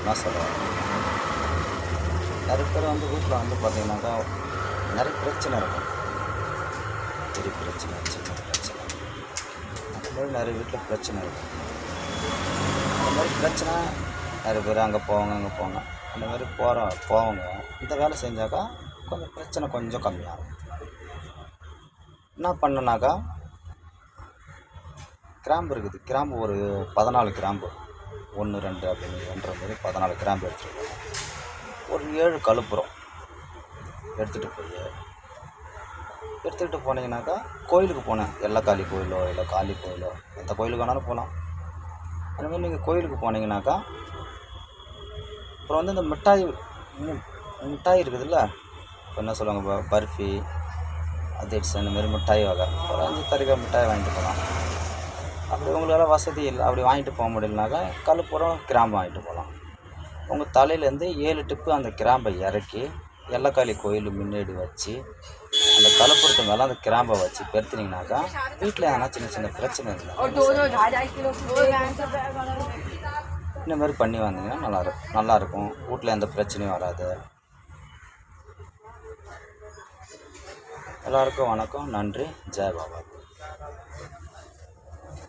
என்ன சொல்லுவாங்க நிறைய பேர் வந்து வீட்டில் வந்து பார்த்தீங்கன்னாக்கா நிறைய பிரச்சனை இருக்கும். பெரிய பிரச்சனை சின்ன பிரச்சனை. அந்த மாதிரி நிறைய வீட்டில் பிரச்சனை இருக்கும். அந்த மாதிரி பிரச்சனை நிறைய பேர் அங்கே போவாங்க அங்கே போவாங்க. அந்த மாதிரி போகிற போவாங்க. இந்த வேலை செஞ்சாக்கா கொஞ்சம் பிரச்சனை கொஞ்சம் கம்மியாகும். என்ன பண்ணுனாக்கா கிராம்பு இருக்குது. கிராம்பு ஒரு பதினாலு கிராம்பு. ஒன்று ரெண்டு அப்படின்னு என்ற மாதிரி பதினாலு கிராம்பு எடுத்துகிட்டு ஒரு ஏழு கழுப்புறம் எடுத்துகிட்டு போய் எடுத்துக்கிட்டு போனீங்கன்னாக்கா கோயிலுக்கு போனேன். எல்லக்காளி கோயிலோ இல்லை காளி கோயிலோ எந்த கோயிலுக்கு வேணாலும் போகலாம். அதுமாதிரி நீங்கள் கோயிலுக்கு போனீங்கன்னாக்கா அப்புறம் வந்து இந்த மிட்டாய் மு- மிட்டாய் இருக்குதுல்ல இப்போ என்ன சொல்லுவாங்க பர்ஃபி அதிர்ஸ் அந்த மாதிரி மிட்டாய் வகை. ஒரு அஞ்சு தருக மிட்டாய் வாங்கிட்டு போகலாம். அப்படி உங்களால் வசதி இல்லை. அப்படி வாங்கிட்டு போக முடியலனாக்கா கழுப்புறம் கிராம்பு வாங்கிட்டு போகலாம். உங்கள் தலையிலேருந்து ஏழு டிப்பு அந்த கிராம்பை இறக்கி எல்லக்காளி கோயில் முன்னாடி வச்சு அந்த கலப்புறத்து மேலே அந்த கிராம்பை வச்சு பெருத்துனீங்கனாக்கா வீட்டில் எதனா சின்ன சின்ன பிரச்சனை இருந்தால் இந்த மாதிரி பண்ணி வந்தீங்கன்னா நல்லா இருக்கும் நல்லா இருக்கும். வீட்டில் எந்த பிரச்சனையும் வராது. எல்லாருக்கும் வணக்கம். நன்றி. ஜெய் பாபா.